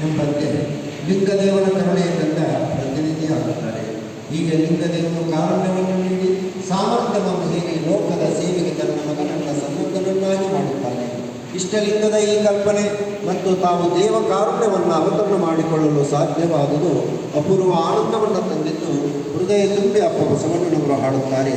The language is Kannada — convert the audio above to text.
ಎಂಬಂತೆ ಲಿಂಗದೇವನ ಕರುಣೆಯಿಂದ ಪ್ರತಿನಿಧಿಯಾಗುತ್ತಾರೆ ಹೀಗೆ ಲಿಂಗದೇವನು ಕಾರುಣ್ಯವನ್ನು ನೀಡಿ ಸಾಮರ್ಥ್ಯವನ್ನು ಹೀರಿ ಲೋಕದ ಸೇವೆಗೆ ತನ್ನ ಮಗನನ್ನ ಸಮುದ್ರವನ್ನಾಗಿ ಮಾಡುತ್ತಾನೆ ಇಷ್ಟಲಿಂಗದ ಈ ಕಲ್ಪನೆ ಮತ್ತು ತಾವು ದೇವ ಕಾರುಣ್ಯವನ್ನು ಅವತರಣ ಮಾಡಿಕೊಳ್ಳಲು ಸಾಧ್ಯವಾದುದು ಅಪೂರ್ವ ಆನಂದವನ್ನು ತಂದಿದ್ದು ಹೃದಯ ತುಂಬಿ ಅಪ್ಪ ಬಸವಣ್ಣನವರು ಹಾಡುತ್ತಾರೆ